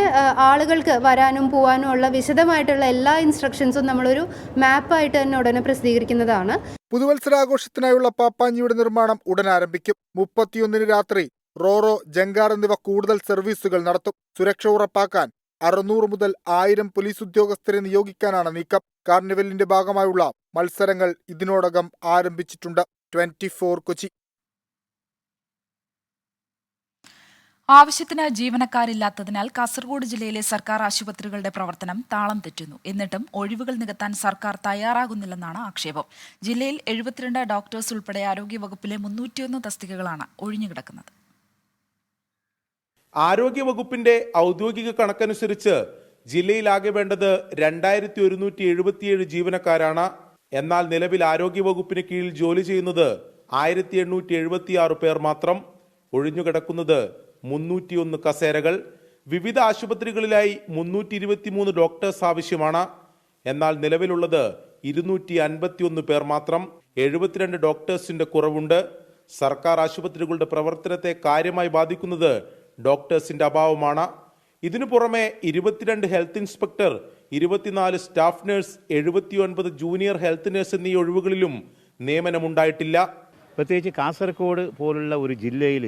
ആളുകൾക്ക് വരാനും പോകാനും ഉള്ള വിശദമായിട്ടുള്ള എല്ലാ ഇൻസ്ട്രക്ഷൻസും നമ്മളൊരു മാപ്പായിട്ട് തന്നെ ഉടനെ പ്രസിദ്ധീകരിക്കുന്നതാണ്. പുതുവത്സരാഘോഷത്തിനായുള്ള പാപ്പാഞ്ഞിയുടെ നിർമ്മാണം ഉടൻ ആരംഭിക്കും. മുപ്പത്തിയൊന്നിന് രാത്രി റോറോ ജങ്കാർ എന്നിവ കൂടുതൽ സർവീസുകൾ നടത്തും. സുരക്ഷ ഉറപ്പാക്കാൻ അറുന്നൂറ് മുതൽ ആയിരം പോലീസ് ഉദ്യോഗസ്ഥരെ നിയോഗിക്കാനാണ് നീക്കം. കാർണിവലിന്റെ ഭാഗമായുള്ള മത്സരങ്ങൾ ഇതിനോടകം ആരംഭിച്ചിട്ടുണ്ട്. ട്വന്റി കൊച്ചി. ആവശ്യത്തിന് ജീവനക്കാരില്ലാത്തതിനാൽ കാസർഗോഡ് ജില്ലയിലെ സർക്കാർ ആശുപത്രികളുടെ പ്രവർത്തനം താളം തെറ്റുന്നു. എന്നിട്ടും ഒഴിവുകൾ നികത്താൻ സർക്കാർ തയ്യാറാകുന്നില്ലെന്നാണ് ആക്ഷേപം. ജില്ലയിൽ എഴുപത്തിരണ്ട് ഡോക്ടേഴ്സ് ഉൾപ്പെടെ ആരോഗ്യവകുപ്പിലെ മുന്നൂറ്റിയൊന്ന് തസ്തികകളാണ് ഒഴിഞ്ഞുകിടക്കുന്നത്. ആരോഗ്യവകുപ്പിന്റെ ഔദ്യോഗിക കണക്കനുസരിച്ച് ജില്ലയിലാകെ വേണ്ടത് രണ്ടായിരത്തി ഒരുന്നൂറ്റി എഴുപത്തിയേഴ് ജീവനക്കാരാണ്. എന്നാൽ നിലവിൽ ആരോഗ്യവകുപ്പിന് കീഴിൽ ജോലി ചെയ്യുന്നത് ആയിരത്തി എണ്ണൂറ്റി എഴുപത്തിയാറ് പേർ മാത്രം. ഒഴിഞ്ഞുകിടക്കുന്നത് മുന്നൂറ്റിയൊന്ന് കസേരകൾ വിവിധ ആശുപത്രികളിലായി മുന്നൂറ്റി ഇരുപത്തിമൂന്ന് ഡോക്ടേഴ്സ് ആവശ്യമാണ്. എന്നാൽ നിലവിലുള്ളത് ഇരുന്നൂറ്റി അൻപത്തിയൊന്ന് പേർ മാത്രം. എഴുപത്തിരണ്ട് ഡോക്ടേഴ്സിന്റെ കുറവുണ്ട്. സർക്കാർ ആശുപത്രികളുടെ പ്രവർത്തനത്തെ കാര്യമായി ബാധിക്കുന്നത് ഡോക്ടേഴ്സിന്റെ അഭാവമാണ്. ഇതിനു പുറമെ ഇരുപത്തിരണ്ട് ഹെൽത്ത് ഇൻസ്പെക്ടർ ഇരുപത്തിനാല് സ്റ്റാഫ് നഴ്സ് എഴുപത്തിയൊൻപത് ജൂനിയർ ഹെൽത്ത് നഴ്സ് എന്നീ ഒഴിവുകളിലും നിയമനമുണ്ടായിട്ടില്ല. പ്രത്യേകിച്ച് കാസർഗോഡ് പോലുള്ള ഒരു ജില്ലയിൽ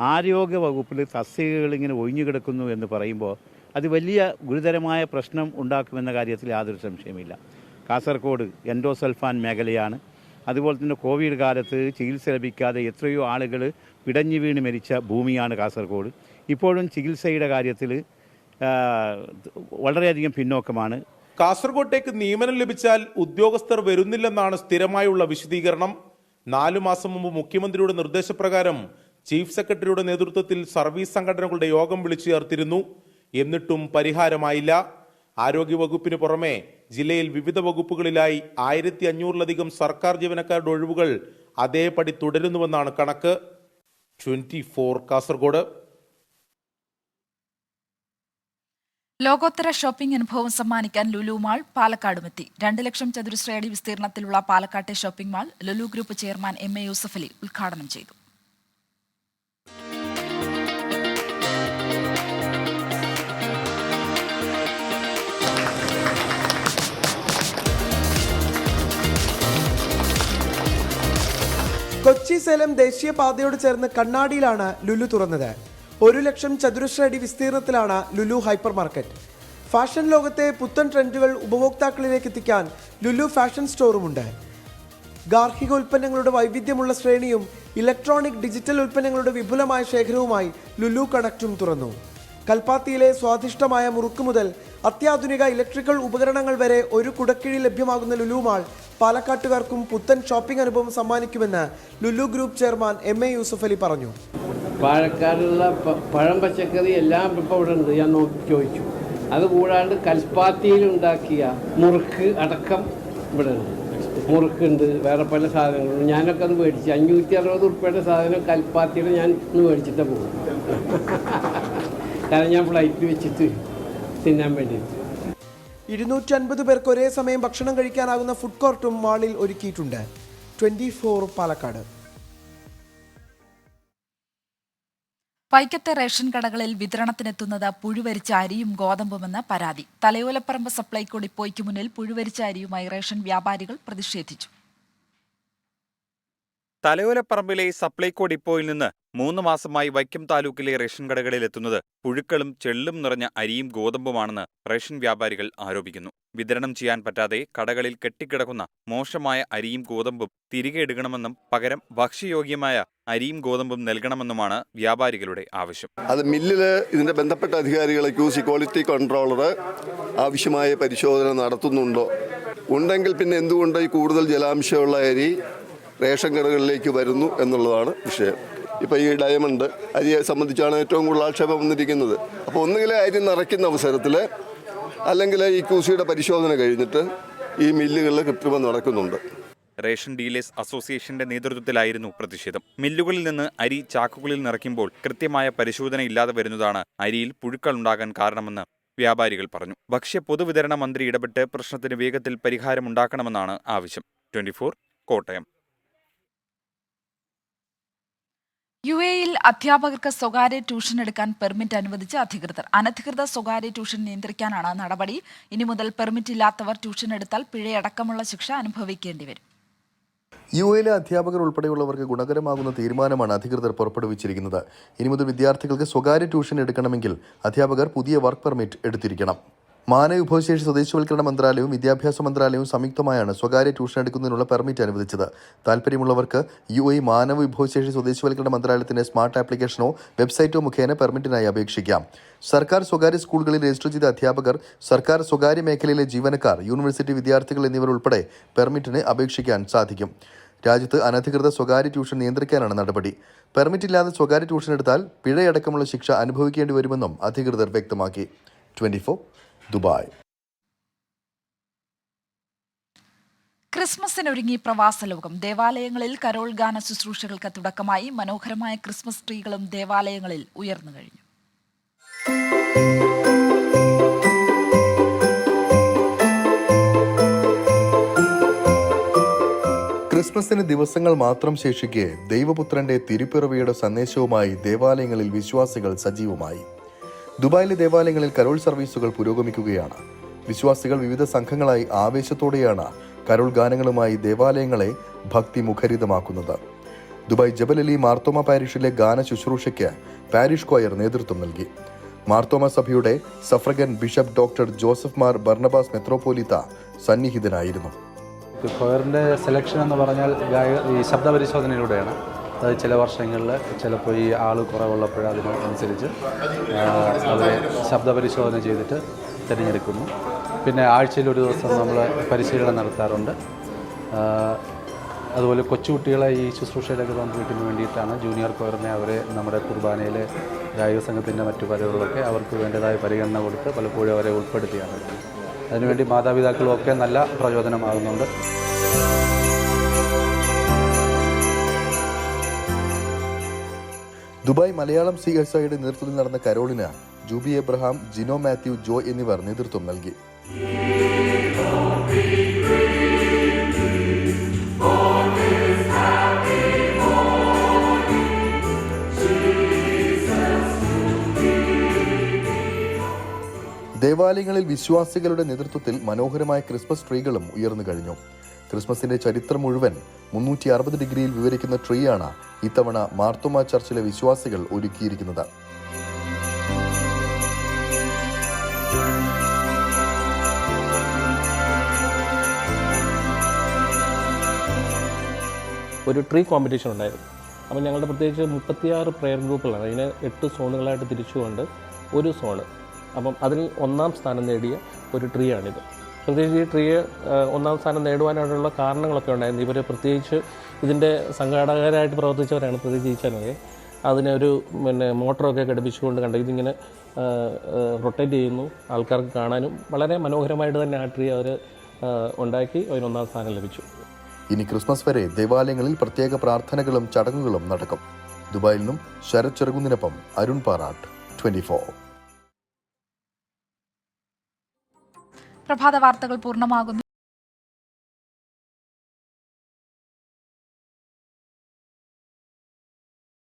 ആരോഗ്യ വകുപ്പിൽ തസ്തികകൾ ഇങ്ങനെ ഒഴിഞ്ഞു കിടക്കുന്നു എന്ന് പറയുമ്പോൾ അത് വലിയ ഗുരുതരമായ പ്രശ്നം ഉണ്ടാക്കുമെന്ന കാര്യത്തിൽ യാതൊരു സംശയമില്ല കാസർഗോഡ് എൻഡോസൾഫാൻ മേഖലയാണ്. അതുപോലെ തന്നെ കോവിഡ് കാലത്ത് ചികിത്സ ലഭിക്കാതെ എത്രയോ ആളുകൾ പിടഞ്ഞു വീണ് മരിച്ച ഭൂമിയാണ് കാസർഗോഡ് ഇപ്പോഴും ചികിത്സയുടെ കാര്യത്തിൽ വളരെയധികം പിന്നോക്കമാണ്. കാസർഗോട്ടേക്ക് നിയമനം ലഭിച്ചാൽ ഉദ്യോഗസ്ഥർ വരുന്നില്ലെന്നാണ് സ്ഥിരമായുള്ള വിശദീകരണം. നാലു മാസം മുമ്പ് മുഖ്യമന്ത്രിയുടെ നിർദ്ദേശപ്രകാരം ചീഫ് സെക്രട്ടറിയുടെ നേതൃത്വത്തിൽ സർവീസ് സംഘടനകളുടെ യോഗം വിളിച്ചു ചേർത്തിരുന്നു എന്നിട്ടും പരിഹാരമായില്ല. ആരോഗ്യവകുപ്പിന് പുറമെ ജില്ലയിൽ വിവിധ വകുപ്പുകളിലായി ആയിരത്തി അഞ്ഞൂറിലധികം സർക്കാർ ജീവനക്കാരുടെ ഒഴിവുകൾ അതേപടി തുടരുന്നുവെന്നാണ് കണക്ക്. Twenty four Kasaragod. ലോകോത്തര ഷോപ്പിംഗ് അനുഭവം സമ്മാനിക്കാൻ ലുലു മാൾ പാലക്കാടുമെത്തി. രണ്ട് ലക്ഷം ചതുരശ്ര അടി വിസ്തീർണത്തിലുള്ള പാലക്കാട്ടെ shopping mall Lulu group chairman M A Yusuff Ali ഉദ്ഘാടനം ചെയ്തു. കൊച്ചി സേലം ദേശീയപാതയോട് ചേർന്ന് കണ്ണാടിയിലാണ് ലുലു തുറന്നത്. ഒരു ലക്ഷം ചതുരശ്ര അടി വിസ്തീർണത്തിലാണ് ലുലു ഹൈപ്പർ മാർക്കറ്റ് ഫാഷൻ ലോകത്തെ പുത്തൻ ട്രെൻഡുകൾ ഉപഭോക്താക്കളിലേക്ക് എത്തിക്കാൻ ലുലു ഫാഷൻ സ്റ്റോറുമുണ്ട്. ഗാർഹിക ഉൽപ്പന്നങ്ങളുടെ വൈവിധ്യമുള്ള ശ്രേണിയും ഇലക്ട്രോണിക് ഡിജിറ്റൽ ഉൽപ്പന്നങ്ങളുടെ വിപുലമായ ശേഖരവുമായി ലുലു കണക്റ്റും തുറന്നു. കൽപ്പാത്തിയിലെ സ്വാദിഷ്ടമായ മുറുക്ക് മുതൽ അത്യാധുനിക ഇലക്ട്രിക്കൽ ഉപകരണങ്ങൾ വരെ ഒരു കുടക്കീഴിൽ ലഭ്യമാകുന്ന ലുലു മാൾ പാലക്കാട്ടുകാർക്കും പുത്തൻ ഷോപ്പിംഗ് അനുഭവം സമ്മാനിക്കുമെന്ന് Lulu group chairman M A Yusuff Ali പറഞ്ഞു. പാലക്കാടുള്ള പഴം പച്ചക്കറി എല്ലാം ഇപ്പോൾ ഇവിടെ ഉണ്ട് ഞാൻ നോക്കി ചോദിച്ചു. അതുകൂടാണ്ട് കൽപ്പാത്തിയിൽ ഉണ്ടാക്കിയ മുറുക്ക് അടക്കം ഇവിടെ ഉണ്ട് മുറുക്കുണ്ട് വേറെ പല സാധനങ്ങളുണ്ട്. ഞാനൊക്കെ അത് മേടിച്ചു അഞ്ഞൂറ്റി അറുപത് ഉറുപ്പ്യയുടെ സാധനം കൽപ്പാത്തിയിൽ ഞാൻ ഇന്ന് മേടിച്ചിട്ടേ പോകും കാരണം ഞാൻ ഫ്ലൈറ്റ് വെച്ചിട്ട് തിന്നാൻ വേണ്ടിയിട്ട്. ഇരുന്നൂറ്റി അൻപത് പേർക്ക് ഒരേ സമയം ഭക്ഷണം കഴിക്കാനാകുന്ന ഫുഡ് കോർട്ടും മാളിൽ ഒരുക്കിയിട്ടുണ്ട്. Twenty four Palakkad. വൈക്കത്തെ റേഷൻ കടകളിൽ വിതരണത്തിനെത്തുന്നത് പുഴുവരിച്ച അരിയും ഗോതമ്പുമെന്ന് പരാതി. തലയോലപ്പറമ്പ് സപ്ലൈകോ ഡിപ്പോയ്ക്ക് മുന്നിൽ പുഴുവരിച്ച അരിയുമായി റേഷൻ വ്യാപാരികൾ പ്രതിഷേധിച്ചു. തലയോലപ്പറമ്പിലെ സപ്ലൈകോ ഡിപ്പോയിൽ നിന്ന് മൂന്ന് മാസമായി വൈക്കം താലൂക്കിലെ റേഷൻ കടകളിൽ എത്തുന്നത് പുഴുക്കളും ചെള്ളും നിറഞ്ഞ അരിയും ഗോതമ്പുമാണെന്ന് റേഷൻ വ്യാപാരികൾ ആരോപിക്കുന്നു. വിതരണം ചെയ്യാൻ പറ്റാതെ കടകളിൽ കെട്ടിക്കിടക്കുന്ന മോശമായ അരിയും ഗോതമ്പും തിരികെ എടുക്കണമെന്നും പകരം ഭക്ഷ്യയോഗ്യമായ അരിയും ഗോതമ്പും നൽകണമെന്നുമാണ് വ്യാപാരികളുടെ ആവശ്യം. അത് മില്ലിൽ ഇതിന്റെ ബന്ധപ്പെട്ട അധികാരികളെ ക്യൂസി ക്വാളിറ്റി കൺട്രോളർ ആവശ്യമായ പരിശോധന നടത്തുന്നുണ്ടോ? ഉണ്ടെങ്കിൽ പിന്നെ എന്തുകൊണ്ട് ഈ കൂടുതൽ ജലാംശമുള്ള അരി റേഷൻ കടകളിലേക്ക് വരുന്നു എന്നുള്ളതാണ് വിഷയം. ഇപ്പോൾ ഈ ഡയമണ്ട് അരിയെ സംബന്ധിച്ചാണ് ഏറ്റവും കൂടുതൽ ആക്ഷേപം വന്നിരിക്കുന്നത്. അപ്പോൾ ഒന്നുകിൽ അരി നിറയ്ക്കുന്ന അവസരത്തിൽ അല്ലെങ്കിൽ ഈ കൂസിയുടെ പരിശോധന കഴിഞ്ഞിട്ട് ഈ മില്ലുകളിൽ കൃത്രിമം നടക്കുന്നുണ്ട്. റേഷൻ ഡീലേഴ്സ് അസോസിയേഷന്റെ നേതൃത്വത്തിലായിരുന്നു പ്രതിഷേധം. മില്ലുകളിൽ നിന്ന് അരി ചാക്കുകളിൽ നിറയ്ക്കുമ്പോൾ കൃത്യമായ പരിശോധന ഇല്ലാതെ വരുന്നതാണ് അരിയിൽ പുഴുക്കൾ ഉണ്ടാകാൻ കാരണമെന്ന് വ്യാപാരികൾ പറഞ്ഞു. ഭക്ഷ്യ പൊതുവിതരണ മന്ത്രി ഇടപെട്ട് പ്രശ്നത്തിന് വേഗത്തിൽ പരിഹാരമുണ്ടാക്കണമെന്നാണ് ആവശ്യം. ട്വന്റി കോട്ടയം. യു എയിൽ അധ്യാപകർക്ക് സ്വകാര്യ ട്യൂഷൻ എടുക്കാൻ പെർമിറ്റ് അനുവദിച്ച അധികൃതർ. അനധികൃത സ്വകാര്യ ട്യൂഷൻ നിയന്ത്രിക്കാനാണ് നടപടി. ഇനി മുതൽ പെർമിറ്റ് ഇല്ലാത്തവർ ട്യൂഷൻ എടുത്താൽ പിഴയടക്കമുള്ള ശിക്ഷ അനുഭവിക്കേണ്ടി വരും. യു എയിലെ അധ്യാപകർ ഉൾപ്പെടെയുള്ളവർക്ക് ഗുണകരമാകുന്ന തീരുമാനമാണ് അധികൃതർ പുറപ്പെടുവിച്ചിരിക്കുന്നത്. ഇനി മുതൽ വിദ്യാർത്ഥികൾക്ക് സ്വകാര്യ ട്യൂഷൻ എടുക്കണമെങ്കിൽ അധ്യാപകർ പുതിയ വർക്ക് പെർമിറ്റ് എടുത്തിരിക്കണം. മാനവ വിഭവശേഷി സ്വദേശിവൽക്കരണ മന്ത്രാലയവും വിദ്യാഭ്യാസ മന്ത്രാലയവും സംയുക്തമായാണ് സ്വകാര്യ ട്യൂഷൻ എടുക്കുന്നതിനുള്ള പെർമിറ്റ് അനുവദിച്ചത്. താല്പര്യമുള്ളവർക്ക് യു എ മാനവ വിഭവശേഷി സ്വദേശിവൽക്കരണ മന്ത്രാലയത്തിന്റെ സ്മാർട്ട് ആപ്ലിക്കേഷനോ വെബ്സൈറ്റോ മുഖേന പെർമിറ്റിനായി അപേക്ഷിക്കാം. സർക്കാർ സ്വകാര്യ സ്കൂളുകളിൽ രജിസ്റ്റർ ചെയ്ത അധ്യാപകർ സർക്കാർ സ്വകാര്യ മേഖലയിലെ ജീവനക്കാർ യൂണിവേഴ്സിറ്റി വിദ്യാർത്ഥികൾ എന്നിവർ ഉൾപ്പെടെ പെർമിറ്റിന് അപേക്ഷിക്കാൻ സാധിക്കും. രാജ്യത്ത് അനധികൃത സ്വകാര്യ ട്യൂഷൻ നിയന്ത്രിക്കാനാണ് നടപടി. പെർമിറ്റ് ഇല്ലാതെ സ്വകാര്യ ട്യൂഷൻ എടുത്താൽ പിഴയടക്കമുള്ള ശിക്ഷ അനുഭവിക്കേണ്ടി വരുമെന്നും അധികൃതർ വ്യക്തമാക്കി. Twenty Dubai. ക്രിസ്മസിനൊരുങ്ങി പ്രവാസ ലോകം. ദേവാലയങ്ങളിൽ കരോൾ ഗാന ശുശ്രൂഷകൾക്ക് തുടക്കമായി മനോഹരമായ ക്രിസ്മസ് ട്രീകളും ദേവാലയങ്ങളിൽ ഉയർന്നു കഴിഞ്ഞു. ക്രിസ്മസിന് ദിവസങ്ങൾ മാത്രം ശേഷിക്കെ ദൈവപുത്രന്റെ തിരുപ്പിറവിയുടെ സന്ദേശവുമായി ദേവാലയങ്ങളിൽ വിശ്വാസികൾ സജീവമായി. ദുബായിലെ ദേവാലയങ്ങളിൽ കരോൾ സർവീസുകൾ പുരോഗമിക്കുകയാണ്. വിശ്വാസികൾ വിവിധ സംഘങ്ങളായി ആവേശത്തോടെയാണ് കരോൾ ഗാനങ്ങളുമായി ദേവാലയങ്ങളെ ഭക്തി മുഖരിതമാക്കുന്നത്. ദുബായ് ജബലലി മാർത്തോമ പാരിഷിലെ ഗാന ശുശ്രൂഷയ്ക്ക് പാരിഷ് കോയർ നേതൃത്വം നൽകി. മാർത്തോമ സഭയുടെ suffragan bishop doctor Joseph Mar Barnabas Metropolitha സന്നിഹിതനായിരുന്നു. കൊയറിന്റെ സെലക്ഷൻ എന്ന് പറഞ്ഞാൽ ഈ ശബ്ദപരിശോധനയിലൂടെയാണ്. അത് ചില വർഷങ്ങളിൽ ചിലപ്പോൾ ഈ ആൾ കുറവുള്ളപ്പോൾ അതിനനുസരിച്ച് അവരെ ശബ്ദപരിശോധന ചെയ്തിട്ട് തിരഞ്ഞെടുക്കുന്നു. പിന്നെ ആഴ്ചയിൽ ഒരു ദിവസം നമ്മൾ പരിശീലനം നടത്താറുണ്ട്. അതുപോലെ കൊച്ചുകുട്ടികളെ ഈ ശുശ്രൂഷയിലേക്ക് പങ്കുവയ്ക്കുന്നതിന് വേണ്ടിയിട്ടാണ് ജൂനിയർ കോയറിനെ അവരെ നമ്മുടെ കുർബാനയിലെ ഗായക സംഘത്തിന്റെ മറ്റു പരിപാടികളൊക്കെ അവർക്ക് വേണ്ടതായ പരിഗണന കൊടുത്ത് പലപ്പോഴും അവരെ ഉൾപ്പെടുത്തിയാണ്. അതിനുവേണ്ടി മാതാപിതാക്കളും ഒക്കെ നല്ല പ്രചോദനമാകുന്നുണ്ട്. ദുബായ് മലയാളം സി എസ് ഐയുടെ നേതൃത്വത്തിൽ നടന്ന കരോളിന് ജൂബി എബ്രഹാം ജിനോ മാത്യു ജോ എന്നിവർ നേതൃത്വം നൽകി. ദേവാലയങ്ങളിൽ വിശ്വാസികളുടെ നേതൃത്വത്തിൽ മനോഹരമായ ക്രിസ്മസ് ട്രീകളും ഉയർന്നു കഴിഞ്ഞു. ക്രിസ്മസിന്റെ ചരിത്രം മുഴുവൻ മുന്നൂറ്റി അറുപത് ഡിഗ്രിയിൽ വിവരിക്കുന്ന ട്രീയാണ് ഇത്തവണ മാർത്തോമ ചർച്ചിലെ വിശ്വാസികൾ ഒരുക്കിയിരിക്കുന്നത്. ഒരു ട്രീ കോമ്പറ്റീഷൻ ഉണ്ടായിരുന്നു. അപ്പോൾ ഞങ്ങളുടെ പ്രത്യേകിച്ച് മുപ്പത്തിയാറ് പ്രെയർ ഗ്രൂപ്പുകളാണ് അതിനെ എട്ട് സോണുകളായിട്ട് തിരിച്ചുകൊണ്ട് ഒരു സോണ്. അപ്പം അതിൽ ഒന്നാം സ്ഥാനം നേടിയ ഒരു ട്രീ ആണിത് പ്രത്യേകിച്ച് ഈ ട്രീ ഒന്നാം സ്ഥാനം നേടുവാനായിട്ടുള്ള കാരണങ്ങളൊക്കെ ഉണ്ടായിരുന്നു. ഇവർ പ്രത്യേകിച്ച് ഇതിന്റെ സംഘാടകരായിട്ട് പ്രവർത്തിച്ചവരാണ് പ്രത്യേകിച്ച് ഈ അതിനൊരു പിന്നെ മോട്ടറൊക്കെ ഘടിപ്പിച്ചുകൊണ്ട് കണ്ടു ഇതിങ്ങനെ റൊട്ടേറ്റ് ചെയ്യുന്നു. ആൾക്കാർക്ക് കാണാനും വളരെ മനോഹരമായിട്ട് തന്നെ ആ ട്രീ അവർ ഉണ്ടാക്കി. അതിനൊന്നാം സ്ഥാനം ലഭിച്ചു. ഇനി ക്രിസ്മസ് വരെ ദേവാലയങ്ങളിൽ പ്രത്യേക പ്രാർത്ഥനകളും ചടങ്ങുകളും നടക്കും. ദുബായിൽ നിന്നും ശരത് ചെറുകുന്നിനൊപ്പം അരുൺ പാറാട്ട് ട്വന്റി പ്രഭാത വാർത്തകൾ പൂർണമാകുന്നു.